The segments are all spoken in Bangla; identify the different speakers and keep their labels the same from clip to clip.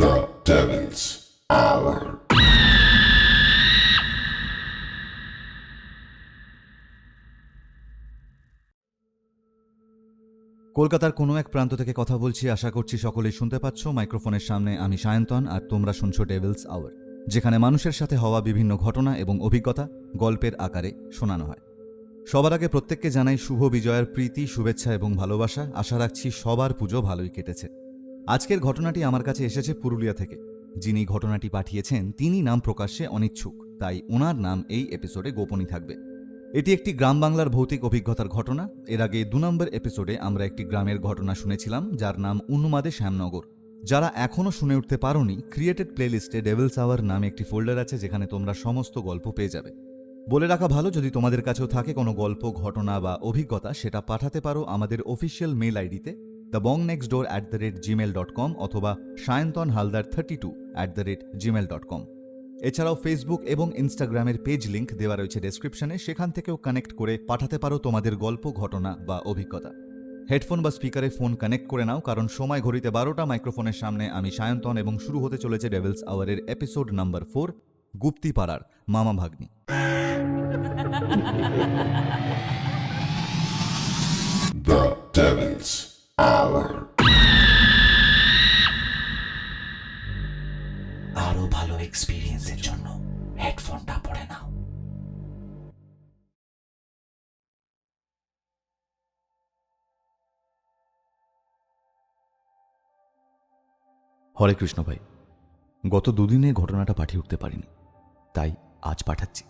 Speaker 1: The Devil's Hour.
Speaker 2: কলকাতার কোনো এক প্রান্ত থেকে কথা বলছি, আশা করছি সকলেই শুনতে পাচ্ছ মাইক্রোফোনের সামনে আমি সায়ন্তন আর তোমরা শুনছো ডেভিলস আওয়ার যেখানে মানুষের সাথে হওয়া বিভিন্ন ঘটনা এবং অভিজ্ঞতা গল্পের আকারে শোনানো হয় সবার আগে প্রত্যেককে জানাই শুভ বিজয়ের প্রীতি, শুভেচ্ছা এবং ভালোবাসা। আশা রাখছি সবার পুজো ভালোই কেটেছে। আজকের ঘটনাটি আমার কাছে এসেছে পুরুলিয়া থেকে। যিনি ঘটনাটি পাঠিয়েছেন তিনি নাম প্রকাশ্যে অনিচ্ছুক। তাই ওনার নাম এই এপিসোডে গোপনই থাকবে। এটি একটি গ্রাম বাংলার ভৌতিক অভিজ্ঞতার ঘটনা। এর আগে দু নম্বর এপিসোডে আমরা একটি গ্রামের ঘটনা শুনেছিলাম, যার নাম উন্মাদে শ্যামনগর। যারা এখনও শুনে উঠতে পারোনি ক্রিয়েটেড প্লেলিস্টে ডেভিলস আওয়ার নামে একটি ফোল্ডার আছে, যেখানে তোমরা সমস্ত গল্প পেয়ে যাবে। বলে রাখা ভালো, যদি তোমাদের কাছেও থাকে কোনো গল্প, ঘটনা বা অভিজ্ঞতা, সেটা পাঠাতে পারো আমাদের অফিসিয়াল মেল আইডিতে the bong next door at the rate Gmail dot com অথবা Sayantan Haldar thirty two at the rate Gmail dot com এছাড়াও ফেসবুক এবং ইনস্টাগ্রামের পেজ লিংক দেওয়া রয়েছে ডেসক্রিপশনে সেখান থেকেও কানেক্ট করে পাঠাতে পারো তোমাদের গল্প, ঘটনা বা অভিজ্ঞতা। হেডফোন বা স্পিকারে ফোন কানেক্ট করে নাও, কারণ সময় ঘড়িতে বারোটা মাইক্রোফোনের সামনে আমি সায়ন্তন এবং শুরু হতে চলেছে ডেভিলস আওয়ারের এপিসোড নাম্বার ফোর গুপ্তিপাড়ার মামা ভাগ্নি।
Speaker 1: The Devil's Hour.
Speaker 3: আরও ভালো এক্সপিরিয়েন্সের জন্য হেডফোনটা পরে নাও
Speaker 2: হরে কৃষ্ণ ভাই গত দুদিনে ঘটনাটা পাঠিয়ে উঠতে পারিনি তাই আজ পাঠাচ্ছি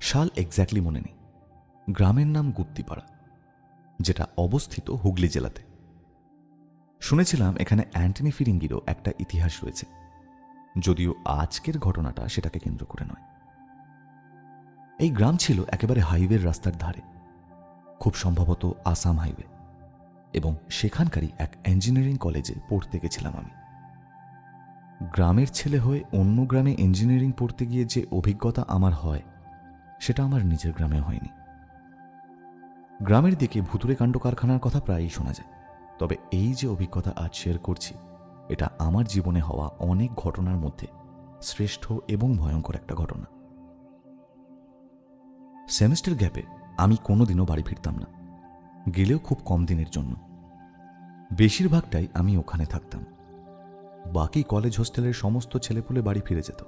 Speaker 2: সাল এক্স্যাক্টলি মনে নেই। গ্রামের নাম গুপ্তিপাড়া, যেটা অবস্থিত হুগলি জেলাতে। শুনেছিলাম এখানে অ্যান্টনি ফিরিঙ্গিরও একটা ইতিহাস রয়েছে, যদিও আজকের ঘটনাটা সেটাকে কেন্দ্র করে নয়। এই গ্রাম ছিল একেবারে হাইওয়ের রাস্তার ধারে, খুব সম্ভবত আসাম হাইওয়ে, এবং সেখানকারই এক ইঞ্জিনিয়ারিং কলেজে পড়তে গেছিলাম আমি। গ্রামের ছেলে হয়ে অন্য গ্রামে ইঞ্জিনিয়ারিং পড়তে গিয়ে যে অভিজ্ঞতা আমার হয় সেটা আমার নিজের গ্রামে হয়নি। গ্রামের দিকে ভুতুরে কাণ্ড কারখানার কথা প্রায়ই শোনা যায়। তবে এই যে অভিজ্ঞতা আজ শেয়ার করছি, এটা আমার জীবনে হওয়া অনেক ঘটনার মধ্যে শ্রেষ্ঠ এবং ভয়ঙ্কর একটা ঘটনা। সেমেস্টার গ্যাপে আমি কোনোদিনও বাড়ি ফিরতাম না। গেলেও খুব কম দিনের জন্য। বেশিরভাগটাই আমি ওখানে থাকতাম। বাকি কলেজ হোস্টেলের সমস্ত ছেলেপুলে বাড়ি ফিরে যেত।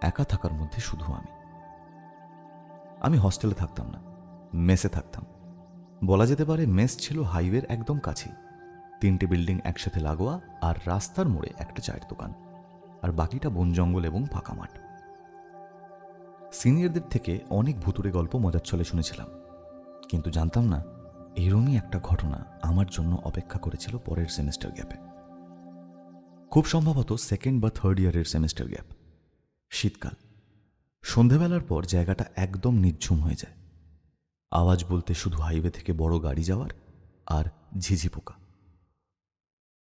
Speaker 2: একা থাকার মধ্যে শুধু আমি। আমি হস্টেলে থাকতাম না মেসে থাকতাম। বলা যেতে পারে মেস ছিল হাইওয়ের একদম কাছেই। তিনটে বিল্ডিং একসাথে লাগোয়া আর রাস্তার মোড়ে একটা চায়ের দোকান। আর বাকিটা বন জঙ্গল এবং ফাঁকা মাঠ। সিনিয়রদের থেকে অনেক ভুতুরে গল্প মজার ছলে শুনেছিলাম। কিন্তু জানতাম না, এরমই একটা ঘটনা আমার জন্য অপেক্ষা করেছিল পরের সেমিস্টার গ্যাপে খুব সম্ভবত সেকেন্ড বা থার্ড ইয়ারের সেমিস্টার গ্যাপ শীতকাল। সন্ধেবেলার পর জায়গাটা একদম নিঝুম হয়ে যায়। আওয়াজ বলতে শুধু হাইওয়ে থেকে বড় গাড়ি যাওয়ার আর ঝিঝি পোকা।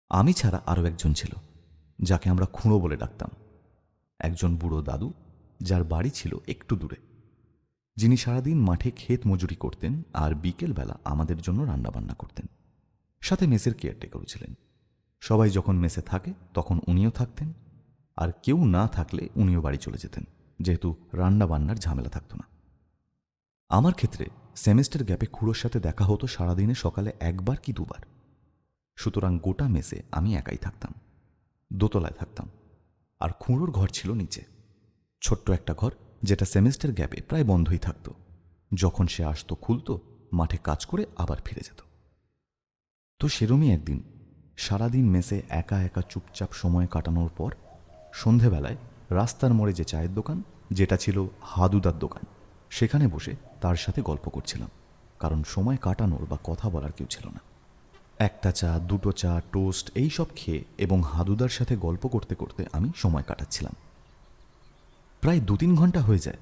Speaker 2: আমি ছাড়া আরও একজন ছিল, যাকে আমরা খুঁড়ো বলে ডাকতাম। একজন বুড়ো দাদু, যার বাড়ি ছিল একটু দূরে। যিনি সারাদিন মাঠে ক্ষেত মজুরি করতেন আর বিকেলবেলা আমাদের জন্য রান্নাবান্না করতেন। সাথে মেসের কেয়ারটেকারও ছিলেন। সবাই যখন মেসে থাকে, তখন উনিও থাকতেন আর কেউ না থাকলে উনিও বাড়ি চলে যেতেন। যেহেতু রান্নাবান্নার ঝামেলা থাকতো না। আমার ক্ষেত্রে সেমেস্টার গ্যাপে খুঁড়োর সাথে দেখা হতো সারাদিনে সকালে একবার কি দুবার। সুতরাং গোটা মেসে আমি একাই থাকতাম, দোতলায় থাকতাম, আর খুঁড়োর ঘর ছিল নিচে। ছোট্ট একটা ঘর যেটা সেমেস্টার গ্যাপে প্রায় বন্ধই থাকত। যখন সে আসতো খুলতো, মাঠে কাজ করে আবার ফিরে যেত। তো সেরমই একদিন, সারাদিন মেসে একা একা চুপচাপ সময় কাটানোর পর সন্ধেবেলায় রাস্তার মোড়ে যে চায়ের দোকান, যেটা ছিল হাদুদার দোকান, সেখানে বসে তার সাথে গল্প করছিলাম, কারণ সময় কাটানোর বা কথা বলার কেউ ছিল না। একটা চা, দুটো চা, টোস্ট, এই সব খেয়ে এবং হাদুদার সাথে গল্প করতে করতে আমি সময় কাটাচ্ছিলাম। প্রায় দু তিন ঘণ্টা হয়ে যায়।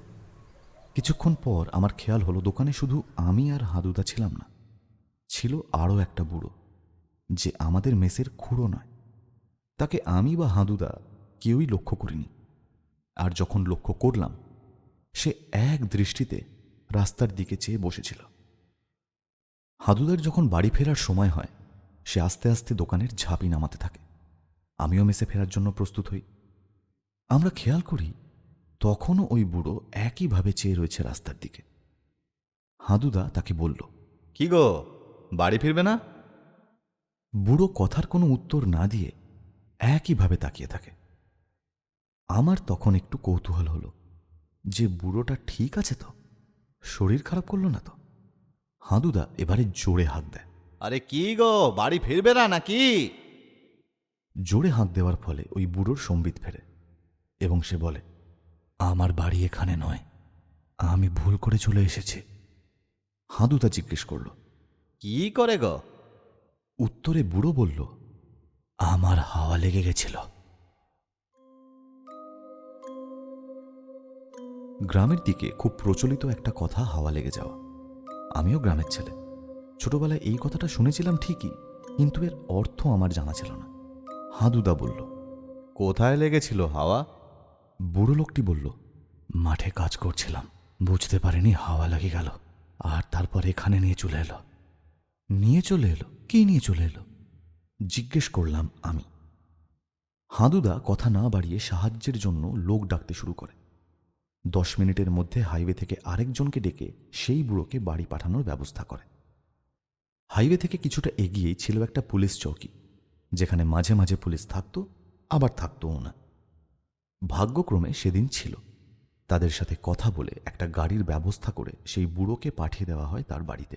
Speaker 2: কিছুক্ষণ পর আমার খেয়াল হলো দোকানে শুধু আমি আর হাদুদা ছিলাম না, ছিল আরও একটা বুড়ো, যে আমাদের মেসের খুঁড়ো নয়। তাকে আমি বা হাদুদা কেউই লক্ষ্য করিনি। আর যখন লক্ষ্য করলাম সে এক দৃষ্টিতে রাস্তার দিকে চেয়ে বসেছিল। হাদুদার যখন বাড়ি ফেরার সময় হয় সে আস্তে আস্তে দোকানের ঝাঁপি নামাতে থাকে। আমিও মেসে ফেরার জন্য প্রস্তুত হই। আমরা খেয়াল করি তখনও ওই বুড়ো একইভাবে চেয়ে রয়েছে রাস্তার দিকে। হাদুদা তাকে বলল কি গো বাড়ি ফিরবে না? বুড়ো কথার কোনো উত্তর না দিয়ে একইভাবে তাকিয়ে থাকে। আমার তখন একটু কৌতূহল হলো। যে বুড়োটা ঠিক আছে তো? শরীর খারাপ করল না তো? হাঁদুদা এবারে জোরে হাঁক দেয়। আরে কি গো বাড়ি ফিরবে না নাকি? জোরে হাঁক দেওয়ার ফলে ওই বুড়োর সম্বিত ফেরে এবং সে বলে আমার বাড়ি এখানে নয়। আমি ভুল করে চলে এসেছি। হাঁদুদা জিজ্ঞেস করল কি করে গো? উত্তরে বুড়ো বলল আমার হাওয়া লেগে গেছিল। গ্রামের দিকে খুব প্রচলিত একটা কথা হাওয়া লেগে যাওয়া। আমিও গ্রামের ছেলে। ছোটবেলায় এই কথাটা শুনেছিলাম ঠিকই, কিন্তু এর অর্থ আমার জানা ছিল না। হাঁদুদা বলল, কোথায় লেগেছিল হাওয়া? বুড়ো লোকটি বলল, মাঠে কাজ করছিলাম, বুঝতে পারিনি হাওয়া লেগে গেল, আর তারপর এখানে নিয়ে চলে এলো। নিয়ে চলে এলো? কি নিয়ে চলে এলো? জিজ্ঞেস করলাম আমি। হাঁদুদা কথা না বাড়িয়ে সাহায্যের জন্য লোক ডাকতে শুরু করে। দশ মিনিটের মধ্যে হাইওয়ে থেকে আরেকজনকে ডেকে সেই বুড়োকে বাড়ি পাঠানোর ব্যবস্থা করে। হাইওয়ে থেকে কিছুটা এগিয়েই ছিল একটা পুলিশ চৌকি, যেখানে মাঝে মাঝে পুলিশ থাকতো, আবার থাকতোও না। ভাগ্যক্রমে সেদিন ছিল। তাদের সাথে কথা বলে একটা গাড়ির ব্যবস্থা করে সেই বুড়োকে পাঠিয়ে দেওয়া হয় তার বাড়িতে,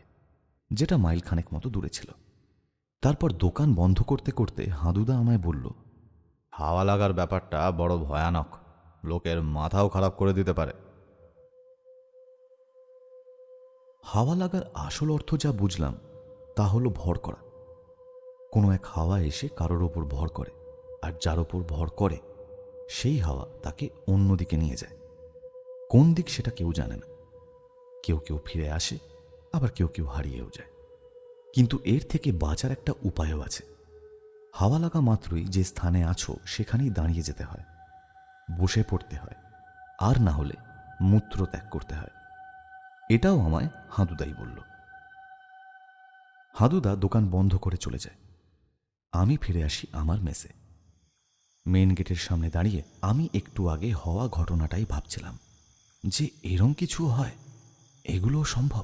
Speaker 2: যেটা মাইলখানেক মতো দূরে ছিল। তারপর দোকান বন্ধ করতে করতে হাঁদুদা আমায় বলল, হাওয়া লাগার ব্যাপারটা বড় ভয়ানক। লোকের মাথাও খারাপ করে দিতে পারে। হাওয়া লাগার আসল অর্থ যা বুঝলাম, তা হলো ভর করা। কোনো এক হাওয়া এসে কারোর ওপর ভর করে, আর যার ওপর ভর করে, সেই হাওয়া তাকে অন্যদিকে নিয়ে যায়। কোন দিক সেটা কেউ জানে না। কেউ কেউ ফিরে আসে, আবার কেউ কেউ হারিয়েও যায়। কিন্তু এর থেকে বাঁচার একটা উপায়ও আছে। হাওয়া লাগা মাত্রই যে স্থানে আছো, সেখানেই দাঁড়িয়ে যেতে হয়। বসে পড়তে হয়। আর না হলে মূত্র ত্যাগ করতে হয়। এটাও আমায় হাঁদুদাই বলল। হাঁদুদা দোকান বন্ধ করে চলে যায়। আমি ফিরে আসি আমার মেসে। মেন গেটের সামনে দাঁড়িয়ে আমি একটু আগে হওয়া ঘটনাটাই ভাবছিলাম যে এরম কিছু হয়? এগুলোও সম্ভব?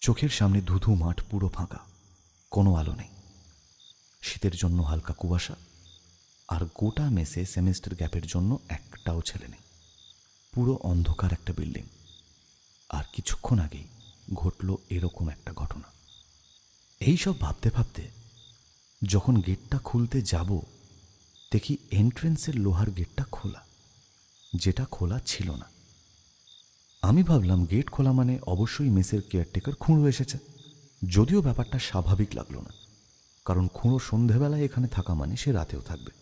Speaker 2: চোখের সামনে ধুধু মাঠ পুরো ফাঁকা, কোনো আলো নেই। শীতের জন্য হালকা কুয়াশা আর গোটা মেসে সেমিস্টার গ্যাপের জন্য একটাও ছেলে নেই। পুরো অন্ধকার একটা বিল্ডিং। আর কিছুক্ষণ আগেই ঘটল এরকম একটা ঘটনা। এই সব ভাবতে ভাবতে যখন গেটটা খুলতে যাব, দেখি এন্ট্রেন্সের লোহার গেটটা খোলা, যেটা খোলা ছিল না। আমি ভাবলাম গেট খোলা মানে অবশ্যই মেসের কেয়ারটেকার খুঁড়ো এসেছে। যদিও ব্যাপারটা স্বাভাবিক লাগল না, কারণ খুঁড়ো সন্ধেবেলায় এখানে থাকা মানে সে রাতেও থাকবে।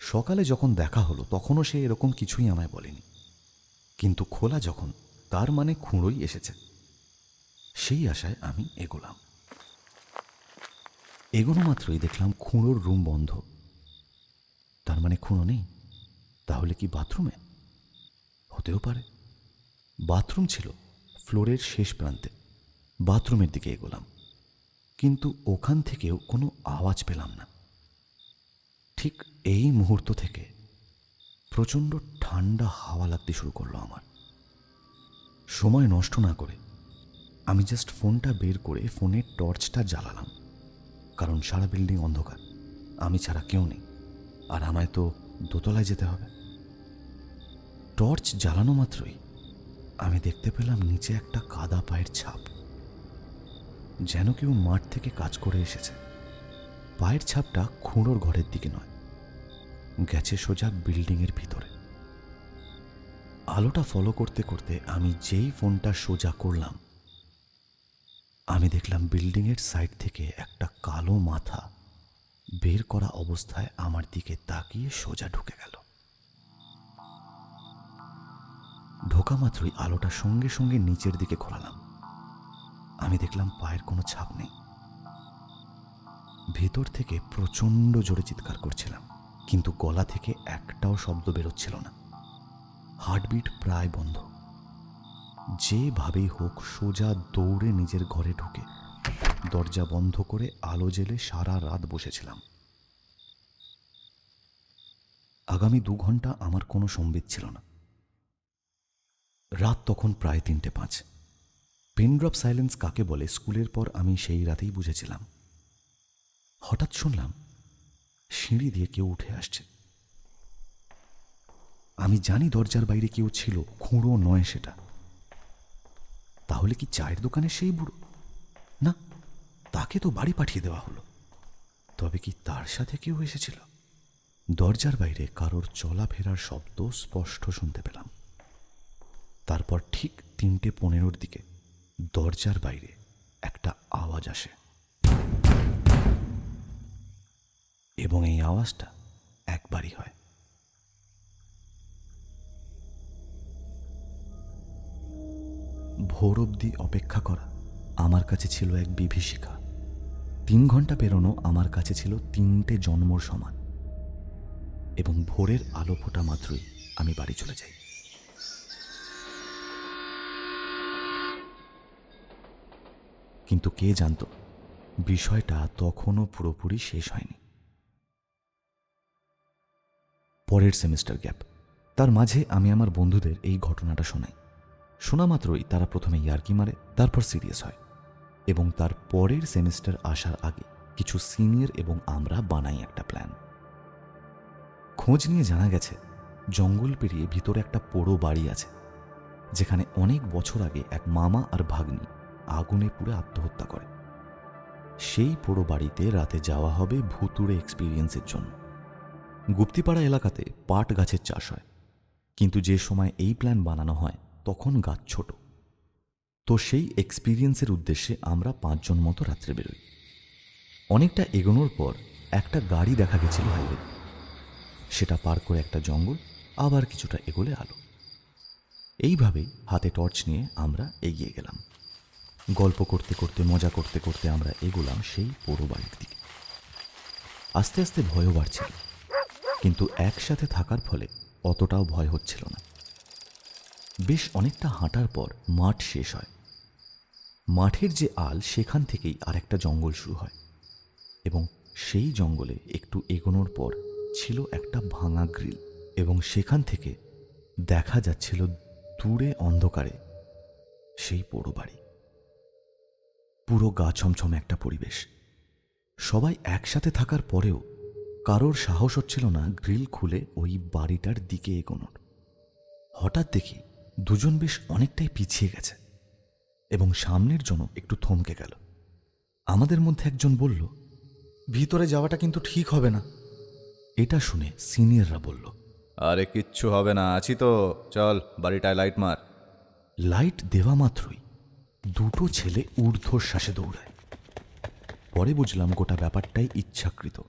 Speaker 2: সকালে যখন দেখা হলো, তখনও সে এরকম কিছুই আমায় বলেনি। কিন্তু খোলা যখন, তার মানে খুঁড়োই এসেছে। সেই আশায় আমি এগোলাম। এগোনো মাত্রই দেখলাম খুঁড়োর রুম বন্ধ। তার মানে খুঁড়ো নেই? তাহলে কি বাথরুমে? হতেও পারে। বাথরুম ছিল ফ্লোরের শেষ প্রান্তে। বাথরুমের দিকে এগোলাম। কিন্তু ওখান থেকেও কোনো আওয়াজ পেলাম না। ঠিক এই মুহূর্ত থেকে প্রচণ্ড ঠান্ডা হাওয়া লাগতে শুরু করল আমার। সময় নষ্ট না করে আমি জাস্ট ফোনটা বের করে ফোনের টর্চটা জ্বালালাম, কারণ সারা বিল্ডিং অন্ধকার, আমি ছাড়া কেউ নেই, আর আমায় তো দোতলায় যেতে হবে। টর্চ জ্বালানো মাত্রই আমি দেখতে পেলাম নিচে একটা কাদা পায়ের ছাপ, যেন কেউ মাঠ থেকে কাজ করে এসেছে। পায়ের ছাপটা খুঁড়োর ঘরের দিকে নয়, গেছে সোজা বিল্ডিংয়ের ভিতরে। আলোটা ফলো করতে করতে আমি যেই ফোনটা সোজা করলাম, আমি দেখলাম বিল্ডিংয়ের সাইড থেকে একটা কালো মাথা বের করা অবস্থায় আমার দিকে তাকিয়ে সোজা ঢুকে গেল। ঢোকা মাত্রই আলোটা সঙ্গে সঙ্গে নিচের দিকে ঘোরালাম। আমি দেখলাম পায়ের কোনো ছাপ নেই। ভেতর থেকে প্রচণ্ড জোরে চিৎকার করছিলাম, কিন্তু গলা থেকে একটাও শব্দ বেরোচ্ছিল না। হার্টবিট প্রায় বন্ধ। যেভাবেই হোক সোজা দৌড়ে নিজের ঘরে ঢুকে দরজা বন্ধ করে আলো জেলে সারা রাত বসেছিলাম। আগামী দু ঘণ্টা আমার কোনো সম্বিত ছিল না। রাত তখন প্রায় তিনটে পাঁচ। পেনড্রপ সাইলেন্স কাকে বলে স্কুলের পর আমি সেই রাতেই বুঝেছিলাম। হঠাৎ শুনলাম সিঁড়ি দিয়ে কেউ উঠে আসছে। আমি জানি দরজার বাইরে কেউ ছিল, খুঁড়ো নয় সেটা। তাহলে কি চায়ের দোকানে সেই বুড়ো? না, তাকে তো বাড়ি পাঠিয়ে দেওয়া হলো। তবে কি তার সাথে কেউ এসেছিল? দরজার বাইরে কারোর চলাফেরার শব্দ স্পষ্ট শুনতে পেলাম। তারপর ঠিক তিনটে পনেরোর দিকে দরজার বাইরে একটা আওয়াজ আসে। এবং এই আওয়াজটা একবারই হয়। ভোর অবধি অপেক্ষা করা আমার কাছে ছিল এক বিভীষিকা। তিন ঘণ্টা পেরোনো আমার কাছে ছিল তিনটে জন্মর সমান। এবং ভোরের আলো ফোটা মাত্রই আমি বাড়ি চলে যাই। কিন্তু কে জানতো, বিষয়টা তখনও পুরোপুরি শেষ হয়নি। পরের সেমিস্টার গ্যাপ। তার মাঝে আমি আমার বন্ধুদের এই ঘটনাটা শোনাই। শোনা মাত্রই তারা প্রথমে ইয়ার্কি মারে, তারপর সিরিয়াস হয়। এবং তার পরের সেমিস্টার আসার আগে কিছু সিনিয়র এবং আমরা বানাই একটা প্ল্যান। খোঁজ নিয়ে জানা গেছে, জঙ্গল পেরিয়ে ভিতরে একটা পোড়ো বাড়ি আছে, যেখানে অনেক বছর আগে এক মামা আর ভাগ্নি আগুনে পুড়ে আত্মহত্যা করে। সেই পোড়ো বাড়িতে রাতে যাওয়া হবে ভুতুড়ে এক্সপিরিয়েন্সের জন্য। গুপ্তিপাড়া এলাকাতে পাট গাছের চাষ হয়। কিন্তু যে সময় এই প্ল্যান বানানো হয়, তখন গাছ ছোট। তো সেই এক্সপিরিয়েন্সের উদ্দেশ্যে আমরা পাঁচজন মতো রাত্রে বেরোই। অনেকটা এগোনোর পর একটা গাড়ি দেখা গেছিল হাইওয়ে সেটা পার করে একটা জঙ্গল, আবার কিছুটা এগোলে আলো। এইভাবেই হাতে টর্চ নিয়ে আমরা এগিয়ে গেলাম। গল্প করতে করতে, মজা করতে করতে আমরা এগোলাম সেই পোড়ো বাড়ির দিকে। আস্তে আস্তে ভয়ও বাড়ছিল। কিন্তু একসাথে থাকার ফলে অতটাও ভয় হচ্ছিল না। বেশ অনেকটা হাঁটার পর মাঠ শেষ হয়। মাঠের যে আল, সেখান থেকেই আরেকটা জঙ্গল শুরু হয় এবং সেই জঙ্গলে একটু এগোনোর পর ছিল একটা ভাঙা গ্রিল এবং সেখান থেকে দেখা যাচ্ছিল দূরে অন্ধকারে সেই পোড়ো বাড়ি। পুরো গা ছমছম একটা পরিবেশ। সবাই একসাথে থাকার পরেও কারোর সাহস হচ্ছিল না গ্রিল খুলে ওই বাড়িটার দিকে এগোনোর। হঠাৎ দেখি দুজন বেশ অনেকটাই পিছিয়ে গেছে এবং সামনের জন্য একটু থমকে গেল। আমাদের মধ্যে একজন বলল ভিতরে যাওয়াটা কিন্তু ঠিক হবে না। এটা শুনে সিনিয়ররা বলল
Speaker 4: আরে কিচ্ছু হবে না আছি তো। চল বাড়িটায় লাইট মার।
Speaker 2: লাইট দেওয়া মাত্রই দুটো ছেলে ঊর্ধ্বশ্বাসে দৌড়ায়। পরে বুঝলাম গোটা ব্যাপারটাই ইচ্ছাকৃত।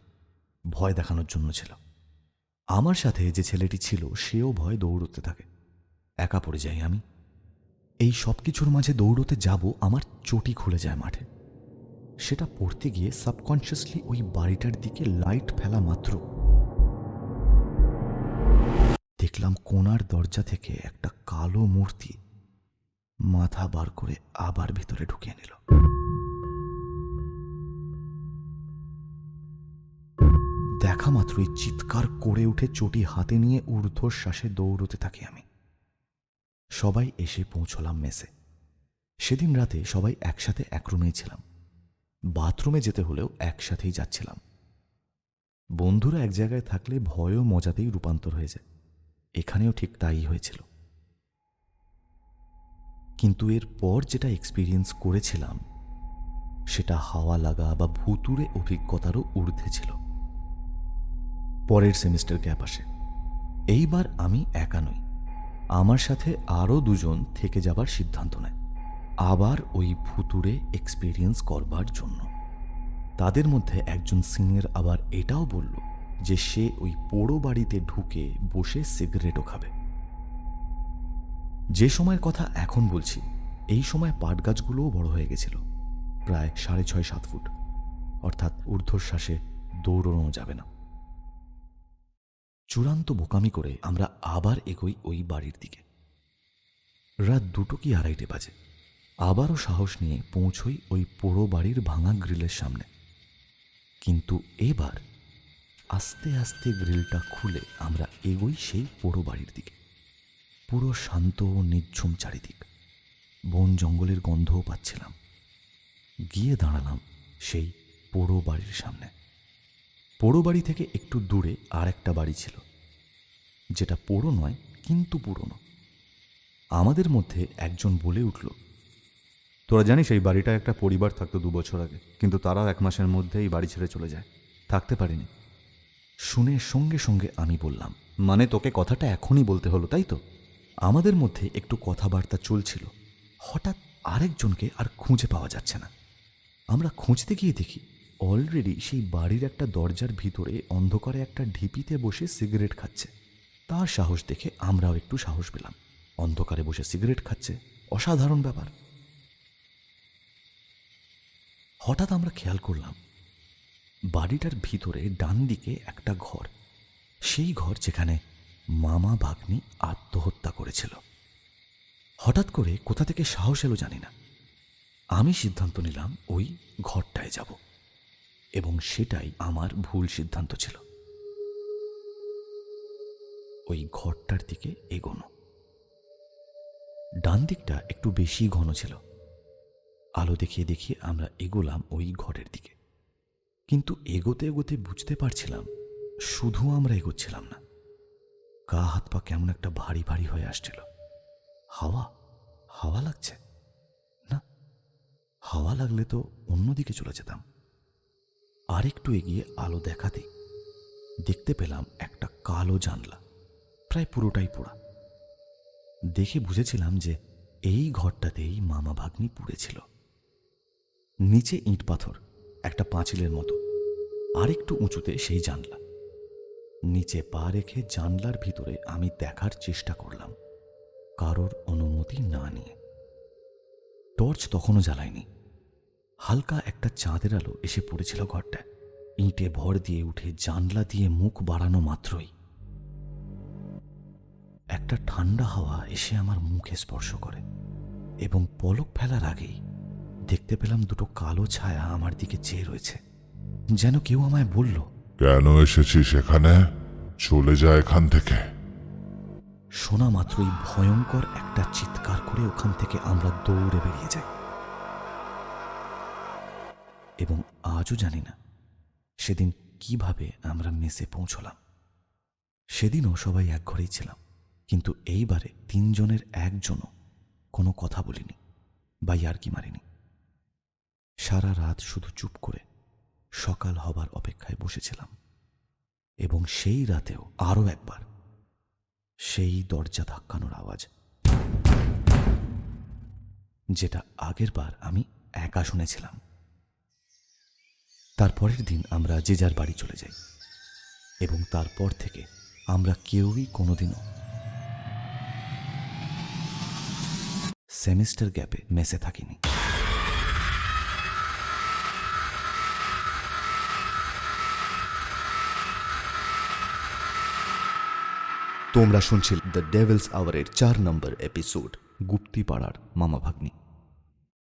Speaker 2: ভয় দেখানোর জন্য ছিল। আমার সাথে যে ছেলেটি ছিল, সেও ভয় দৌড়তে থাকে। একা পড়ে যাই আমি। এই সব কিছুর মাঝে দৌড়তে যাব, আমার চটি খুলে যায় মাঠে। সেটা পড়তে গিয়ে সাবকনশিয়াসলি ওই বাড়িটার দিকে লাইট ফেলা মাত্র। দেখলাম কোনার দরজা থেকে একটা কালো মূর্তি মাথা বার করে আবার ভিতরে ঢুকিয়ে নিল। দেখা মাত্রই চিৎকার করে উঠে চটি হাতে নিয়ে ঊর্ধ্বশ্বাসে দৌড়তে থাকি আমি। সবাই এসে পৌঁছলাম মেসে। সেদিন রাতে সবাই একসাথে এক রুমেই ছিলাম। বাথরুমে যেতে হলেও একসাথেই যাচ্ছিলাম। বন্ধুরা এক জায়গায় থাকলে ভয়ও মজাতেই রূপান্তর হয়ে যায়। এখানেও ঠিক তাই হয়েছিল। কিন্তু এর পর যেটা এক্সপিরিয়েন্স করেছিলাম, সেটা হাওয়া লাগা বা ভুতুরে অভিজ্ঞতারও ঊর্ধ্বে ছিল। পরের সেমিস্টার গ্যাপ আসে। এইবার আমি একা নই। আমার সাথে আরও দুজন থেকে যাবার সিদ্ধান্ত নেয়। আবার ওই ভুতুরে এক্সপিরিয়েন্স করবার জন্য। তাদের মধ্যে একজন সিনিয়র আবার এটাও বলল যে সে ওই পোড়ো বাড়িতে ঢুকে বসে সিগারেটও খাবে। যে সময়ের কথা এখন বলছি, এই সময় পাট গাছগুলোও বড় হয়ে গেছিল, প্রায় সাড়ে ছয় সাত ফুট। অর্থাৎ ঊর্ধ্বশ্বাসে দৌড়ানো যাবে না। চূড়ান্ত বোকামি করে আমরা আবার এগোই ওই বাড়ির দিকে। রাত দুটো কি আড়াইটে বাজে। আবারও সাহস নিয়ে পৌঁছই ওই পোড়ো বাড়ির ভাঙা গ্রিলের সামনে। কিন্তু এবার আস্তে আস্তে গ্রিলটা খুলে আমরা এগোই সেই পোড়ো বাড়ির দিকে। পুরো শান্ত ও নিঝুম চারিদিক। বন জঙ্গলের গন্ধও পাচ্ছিলাম। গিয়ে দাঁড়ালাম সেই পোড়ো বাড়ির সামনে। পোড়ো বাড়ি থেকে একটু দূরে আর একটা বাড়ি ছিল, যেটা পোড়ো নয়, কিন্তু পুরনো। আমাদের মধ্যে একজন বলে উঠল,
Speaker 5: তোরা জানিস এই বাড়িটা একটা পরিবার থাকতো দু বছর আগে, কিন্তু তারাও এক মাসের মধ্যে এই বাড়ি ছেড়ে চলে যায়। থাকতে পারিনি।
Speaker 2: শুনে সঙ্গে সঙ্গে আমি বললাম
Speaker 5: মানে তোকে কথাটা এখনই বলতে হলো, তাই তো?
Speaker 2: আমাদের মধ্যে একটু কথাবার্তা চলছিল, হঠাৎ আরেকজনকে আর খুঁজে পাওয়া যাচ্ছে না। আমরা খুঁজতে গিয়ে দেখি অলরেডি সেই বাড়ির একটা দরজার ভিতরে অন্ধকারে একটা ঢিপিতে বসে সিগারেট খাচ্ছে। তার সাহস দেখে আমরাও একটু সাহস পেলাম। অন্ধকারে বসে সিগারেট খাচ্ছে, অসাধারণ ব্যাপার। হঠাৎ আমরা খেয়াল করলাম, বাড়িটার ভিতরে ডান দিকে একটা ঘর। সেই ঘর যেখানে মামা ভাগ্নি আত্মহত্যা করেছিল। হঠাৎ করে কোথা থেকে সাহস এলো জানি না। আমি সিদ্ধান্ত নিলাম ওই ঘরটায় যাব। এবং সেটাই আমার ভুল সিদ্ধান্ত ছিল। ওই ঘরটার দিকে এগোনো। ডান দিকটা একটু বেশি ঘন ছিল। আলো দেখিয়ে দেখিয়ে আমরা এগোলাম ওই ঘরের দিকে। কিন্তু এগোতে এগোতে বুঝতে পারছিলাম, শুধু আমরা এগোচ্ছিলাম না। গা হাত পা কেমন একটা ভারী ভারী হয়ে আসছিল। হাওয়া হাওয়া লাগছে? না, হাওয়া লাগলে তো অন্যদিকে চলে যেতাম। আর একটু এগিয়ে আলো দেখাতে দেখতে পেলাম একটা কালো জানলা, প্রায় পুরোটাই পোড়া। দেখে বুঝেছিলাম যে এই ঘরটাতেই মামা ভাগ্নি পুড়েছিল। নিচে ইট পাথর, একটা পাঁচিলের মতো, আরেকটু উঁচুতে সেই জানলা। নিচে পা রেখে জানলার ভিতরে আমি দেখার চেষ্টা করলাম, কারোর অনুমতি না নিয়ে। টর্চ তখনও জ্বালায়নি। হালকা একটা চাঁদের আলো এসে পড়েছিল ঘরটা ইঁটে ভর দিয়ে উঠে জানলা দিয়ে মুখ বাড়ানো মাত্রই। একটা ঠান্ডা হাওয়া এসে আমার মুখে স্পর্শ করে এবং পলক ফেলার আগেই দেখতে পেলাম দুটো কালো ছায়া আমার দিকে চেয়ে রয়েছে। যেন কেউ আমায় বলল
Speaker 1: কেন এসেছিস এখানে? চলে যা এখান থেকে।
Speaker 2: শোনা মাত্রই ভয়ঙ্কর একটা চিৎকার করে ওখান থেকে আমরা দৌড়ে বেরিয়ে যাই। এবং আজও জানি না সেদিন কীভাবে আমরা মেসে পৌঁছলাম। সেদিনও সবাই এক ঘরেই ছিলাম, কিন্তু এইবারে তিনজনের একজনও কোনো কথা বলিনি বা ইয়ার্কি মারিনি। সারা রাত শুধু চুপ করে সকাল হবার অপেক্ষায় বসেছিলাম এবং সেই রাতেও আরও একবার সেই দরজা ধাক্কানোর আওয়াজ। যেটা আগের বার আমি একা শুনেছিলাম। তারপরের দিন আমরা যে যার বাড়ি চলে যাই। এবং তারপর থেকে আমরা কেউই কোনোদিনও সেমিস্টার গ্যাপে মেসে থাকিনি। তোমরা শুনছিল দ্য ডেভিলস আওয়ারের চার নম্বর এপিসোড, গুপ্তিপাড়ার মামা ভাগ্নি